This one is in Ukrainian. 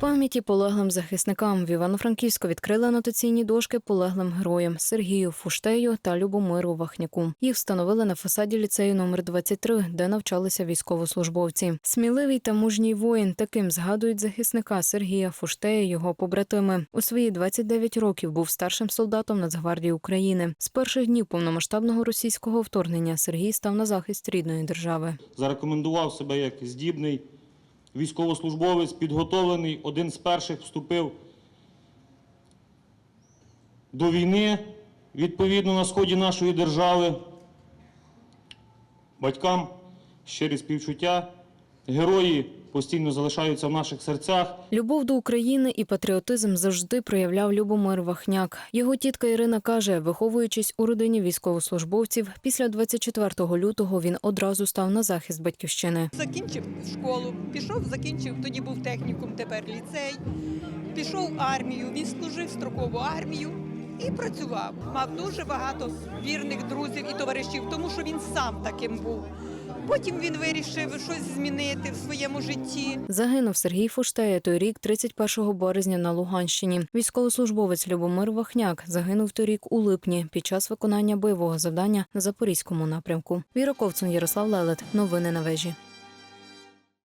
Пам'яті полеглим захисникам в Івано-Франківську відкрили анотаційні дошки полеглим героям Сергію Фуштею та Любомиру Вахняку. Їх встановили на фасаді ліцею номер 23, де навчалися військовослужбовці. Сміливий та мужній воїн таким згадують захисника Сергія Фуштея. Його побратими у свої 29 років був старшим солдатом Нацгвардії України. З перших днів повномасштабного російського вторгнення Сергій став на захист рідної держави. зарекомендував себе як здібний військовослужбовець, підготовлений, один з перших вступив до війни, відповідно, на сході нашої держави. Батькам щирі співчуття. Герої постійно залишаються в наших серцях. Любов до України і патріотизм завжди проявляв Любомир Вахняк. Його тітка Ірина каже, виховуючись у родині військовослужбовців, після 24 лютого він одразу став на захист батьківщини. Закінчив школу, пішов, закінчив, тоді був технікум, тепер ліцей. Пішов в армію, він служив строкову армію і працював. Мав дуже багато вірних друзів і товаришів, тому що він сам таким був. Потім він вирішив щось змінити в своєму житті. Загинув Сергій Фуштея той рік, 31 березня на Луганщині. Військовослужбовець Любомир Вахняк загинув торік у липні під час виконання бойового завдання на запорізькому напрямку. Віра Ковцун, Ярослав Лелет. Новини на вежі.